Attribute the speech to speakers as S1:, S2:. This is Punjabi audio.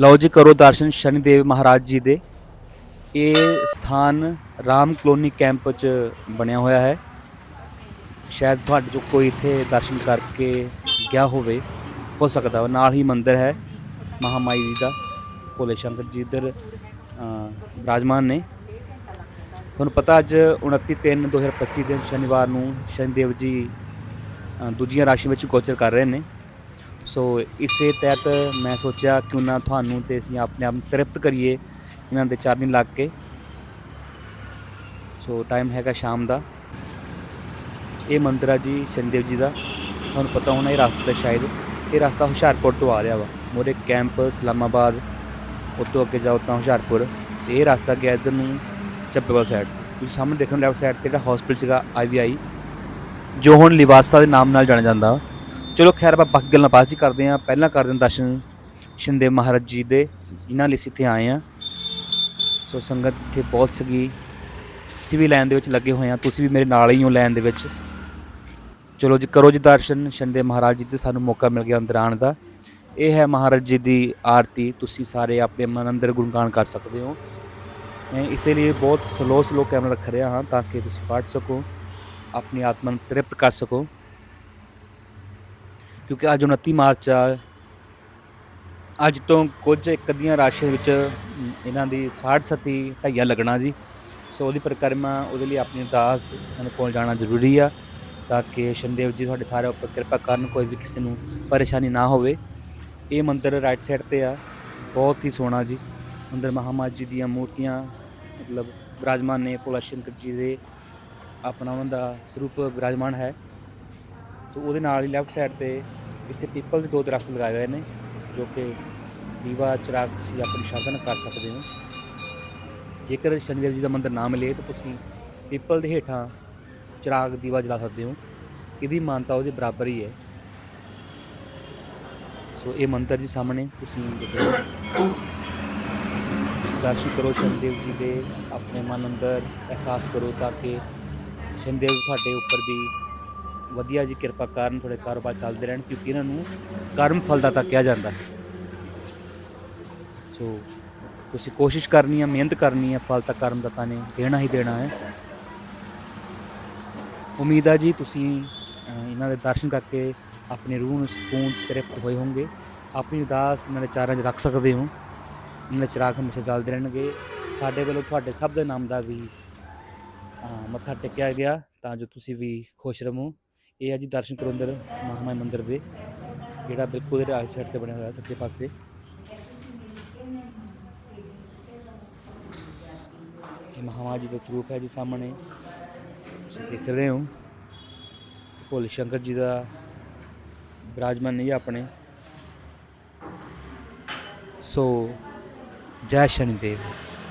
S1: ਲਓ ਜੀ ਕਰੋ ਦਰਸ਼ਨ ਸ਼ਨੀਦੇਵ ਮਹਾਰਾਜ ਜੀ ਦੇ। ਇਹ ਸਥਾਨ ਰਾਮ ਕਲੋਨੀ ਕੈਂਪ ਚ ਬਣਿਆ ਹੋਇਆ ਹੈ। ਸ਼ਾਇਦ ਤੁਹਾਡੇ ਜੋ ਕੋਈ ਇੱਥੇ ਦਰਸ਼ਨ ਕਰਕੇ ਗਿਆ ਹੋਵੇ ਹੋ ਸਕਦਾ ਵਾ। ਨਾਲ ਹੀ ਮੰਦਿਰ ਹੈ ਮਹਾਮਾਈ ਜੀ ਦਾ। ਭੋਲੇ ਸ਼ੰਕਰ ਜੀ ਇੱਧਰ ਅ, ਵਿਰਾਜਮਾਨ ਨੇ। ਤੁਹਾਨੂੰ ਪਤਾ ਅੱਜ 29 3 2025 ਦਿਨ ਸ਼ਨੀਵਾਰ ਨੂੰ ਸ਼ਨੀਦੇਵ ਜੀ ਦੂਜੀਆਂ ਰਾਸ਼ੀ ਵਿੱਚ ਗੋਚਰ ਕਰ ਰਹੇ ਨੇ। ਸੋ ਇਸੇ ਤਹਿਤ ਮੈਂ ਸੋਚਿਆ ਕਿਉਂ ਨਾ ਤੁਹਾਨੂੰ ਤੇ ਅਸੀਂ ਆਪਣੇ ਆਪ ਨੂੰ ਤ੍ਰਿਪਤ ਕਰੀਏ ਇਹਨਾਂ ਦੇ ਚਰਨੀ ਲੱਗ ਕੇ। ਸੋ ਟਾਈਮ ਹੈਗਾ ਸ਼ਾਮ ਦਾ। ਇਹ ਮੰਦਿਰ ਆ ਜੀ ਸ਼ਨੀਦੇਵ ਜੀ ਦਾ। ਤੁਹਾਨੂੰ ਪਤਾ ਹੋਣਾ ਇਹ ਰਸਤਾ ਸ਼ਾਇਦ, ਇਹ ਰਸਤਾ ਹੁਸ਼ਿਆਰਪੁਰ ਤੋਂ ਆ ਰਿਹਾ ਵਾ। ਮੋਰੇ ਕੈਂਪ, ਇਸਲਾਮਾਬਾਦ, ਉਤੋਂ ਅੱਗੇ ਜਾਓ ਤਾਂ ਹੁਸ਼ਿਆਰਪੁਰ। ਇਹ ਰਸਤਾ ਗਿਆ ਇੱਧਰ ਨੂੰ ਚੱਬੇਵਾਲ ਸਾਈਡ ਤੁਸੀਂ ਸਾਹਮਣੇ ਦੇਖਣ ਲੈਫਟ ਸਾਈਡ ਤੇ ਜਿਹੜਾ ਹਸਪੀਟਲ ਸੀਗਾ ਆਈਵੀਆਈ ਜੋ ਹੁਣ ਲਿਵਾਸਾ ਦੇ ਨਾਮ ਨਾਲ ਜਾਣਿਆ ਜਾਂਦਾ। ਚਲੋ ਖੈਰ ਆਪਾਂ ਬਾਕੀ ਗੱਲਾਂ ਬਾਅਦ ਚ ਕਰਦੇ ਹਾਂ। ਪਹਿਲਾਂ ਕਰਦੇ ਹਾਂ ਦਰਸ਼ਨ ਸ਼ਿੰਦੇ ਮਹਾਰਾਜ ਜੀ ਦੇ। ਜਿਨ੍ਹਾਂ ਲਈ ਅਸੀਂ ਇੱਥੇ ਆਏ ਹਾਂ। ਸੋ ਸੰਗਤ ਇੱਥੇ ਬਹੁਤ ਸੀਗੀ। ਅਸੀਂ ਵੀ ਲਾਈਨ ਦੇ ਵਿੱਚ ਲੱਗੇ ਹੋਏ ਹਾਂ। ਤੁਸੀਂ ਵੀ ਮੇਰੇ ਨਾਲ ਹੀ ਹੋ ਲਾਈਨ ਦੇ ਵਿੱਚ। ਚਲੋ ਜੀ, ਕਰੋ ਜੀ ਦਰਸ਼ਨ। ਸ਼ਿੰਦੇ ਮਹਾਰਾਜ ਜੀ ਤੇ ਸਾਨੂੰ ਮੌਕਾ ਮਿਲ ਗਿਆ ਅੰਦਰ ਆਉਣ ਦਾ। ਇਹ ਹੈ ਮਹਾਰਾਜ ਜੀ ਦੀ ਆਰਤੀ। ਤੁਸੀਂ ਸਾਰੇ ਆਪਣੇ ਮਨ ਅੰਦਰ ਗੁਣਗਾਨ ਕਰ ਸਕਦੇ ਹੋ। ਮੈਂ ਇਸੇ ਲਈ ਬਹੁਤ ਸਲੋ ਸਲੋ ਕੈਮਰਾ ਰੱਖ ਰਿਹਾ ਹਾਂ ਤਾਂ ਕਿ ਤੁਸੀਂ ਪੜ੍ਹ ਸਕੋ। ਆਪਣੀ ਆਤਮਾ ਨੂੰ ਤ੍ਰਿਪਤ ਕਰ ਸਕੋ। ਕਿਉਂਕਿ ਅੱਜ 29 ਮਾਰਚ ਆ। ਅੱਜ ਤੋਂ ਕੁਝ ਇੱਕ ਅੱਧੀਆਂ ਰਾਸ਼ੀਆਂ ਵਿੱਚ ਇਹਨਾਂ ਦੀ 60 ਸਤੀ ਢਾਈਆ ਲੱਗਣਾ ਜੀ। ਸੋ ਉਹਦੀ ਪਰਿਕਰਮਾ ਉਹਦੇ ਲਈ ਆਪਣੀ ਅਰਦਾਸ ਇਹਨਾਂ ਕੋਲ ਜਾਣਾ ਜ਼ਰੂਰੀ ਆ ਤਾਂ ਕਿ ਸ਼ਨਦੇਵ ਜੀ ਤੁਹਾਡੇ ਸਾਰੇ ਉੱਪਰ ਕਿਰਪਾ ਕਰਨ, ਕੋਈ ਵੀ ਕਿਸੇ ਨੂੰ ਪਰੇਸ਼ਾਨੀ ਨਾ ਹੋਵੇ। ਇਹ ਮੰਦਿਰ ਰਾਈਟ ਸਾਈਡ ਤੇ ਆ। ਬਹੁਤ ਹੀ ਸੋਹਣਾ ਜੀ। ਮੰਦਿਰ ਮਹਾਮਾਜ ਜੀ ਦੀਆਂ ਮੂਰਤੀਆਂ, ਮਤਲਬ ਵਿਰਾਜਮਾਨ ਨੇ ਭੋਲਾ ਸ਼ੰਕਰ ਜੀ ਦੇ ਆਪਣਾ ਉਹਨਾਂ ਦਾ ਸਰੂਪ ਵਿਰਾਜਮਾਨ ਹੈ। ਸੋ ਉਹਦੇ ਨਾਲ ਹੀ ਲੈਫਟ ਸਾਈਡ ਤੇ ਇੱਥੇ ਪੀਪਲ ਦੇ ਦੋ ਦਰਖਤ ਲਗਾਏ ਹੋਏ ਨੇ, ਜੋ ਕਿ ਦੀਵਾ, ਚਿਰਾਗ ਤੁਸੀਂ ਆਪਣੀ ਸ਼ਰਧਾ ਕਰ ਸਕਦੇ ਹੋ। ਜੇਕਰ ਸ਼ਨੀਦੇਵ ਜੀ ਦਾ ਮੰਦਿਰ ਨਾ ਮਿਲੇ ਤਾਂ ਤੁਸੀਂ ਪੀਪਲ ਦੇ ਹੇਠਾਂ ਚਿਰਾਗ, ਦੀਵਾ ਜਲਾ ਸਕਦੇ ਹੋ। ਇਹਦੀ ਮਾਨਤਾ ਉਹਦੇ ਬਰਾਬਰ ਹੀ ਹੈ। ਸੋ ਇਹ ਮੰਦਿਰ ਜੀ ਸਾਹਮਣੇ ਤੁਸੀਂ ਤੁਸੀਂ ਦਰਸ਼ਨ ਕਰੋ ਸ਼ਨੀਦੇਵ ਜੀ ਦੇ, ਆਪਣੇ ਮਨ ਅੰਦਰ ਅਹਿਸਾਸ ਕਰੋ ਤਾਂ ਕਿ ਸ਼ਨੀਦੇਵ ਤੁਹਾਡੇ ਉੱਪਰ ਵੀ ਵਧੀਆ ਜੀ ਕਿਰਪਾ ਕਰਨ ਤੁਹਾਡੇ ਕਾਰੋਬਾਰ ਚੱਲਦੇ ਰਹਿਣ ਕਿਉਂਕਿ ਇਹਨਾਂ ਨੂੰ ਕਰਮ ਫਲਦਾਤਾ ਕਿਹਾ ਜਾਂਦਾ ਹੈ। ਸੋ ਤੁਸੀਂ ਕੋਸ਼ਿਸ਼ ਕਰਨੀ ਹੈ ਮਿਹਨਤ ਕਰਨੀ ਹੈ ਫਲ ਤਾਂ ਕਰਮਦਾਤਾ ਨੇ ਦੇਣਾ ਹੀ ਦੇਣਾ ਹੈ। ਉਮੀਦ ਹੈ ਜੀ ਤੁਸੀਂ ਇਹਨਾਂ ਦੇ ਦਰਸ਼ਨ ਕਰਕੇ ਆਪਣੀ ਰੂਹ ਨੂੰ ਸਕੂਨ ਤ੍ਰਿਪਤ ਹੋਏ ਹੋਵੋਗੇ। ਆਪਣੀ ਅਰਦਾਸ ਇਹਨਾਂ ਦੇ ਚਾਰਾਂ 'ਚ ਰੱਖ ਸਕਦੇ ਹੋ। ਇਹਨਾਂ ਦੇ ਚਿਰਾਗ ਹਮੇਸ਼ਾ ਚੱਲਦੇ ਰਹਿਣਗੇ। ਸਾਡੇ ਵੱਲੋਂ ਤੁਹਾਡੇ ਸਭ ਦੇ ਨਾਮ ਦਾ ਵੀ ਮੱਥਾ ਟੇਕਿਆ ਗਿਆ ਤਾਂ ਜੋ ਤੁਸੀਂ ਵੀ ਖੁਸ਼ ਰਹੋ। ਇਹ ਹੈ ਜੀ ਦਰਸ਼ਨ ਕਰੋ ਅੰਦਰ ਮਹਾਮਾਈ ਮੰਦਿਰ ਦੇ, ਜਿਹੜਾ ਬਿਲਕੁਲ ਇਹਦੇ ਰਾਈਟ ਸਾਈਡ ਤੇ ਬਣਿਆ ਹੋਇਆ ਸੱਜੇ ਪਾਸੇ। ਇਹ ਮਹਾਮਾਈ ਜੀ ਦਾ ਸਰੂਪ ਹੈ ਜੀ ਸਾਹਮਣੇ। ਤੁਸੀਂ ਦੇਖ ਰਹੇ ਹੋ, ਭੋਲੇ ਸ਼ੰਕਰ ਜੀ ਦਾ ਵਿਰਾਜਮਾਨ ਨਹੀਂ ਆਪਣੇ। ਸੋ, ਜੈ ਸ਼ਨੀਦੇਵ।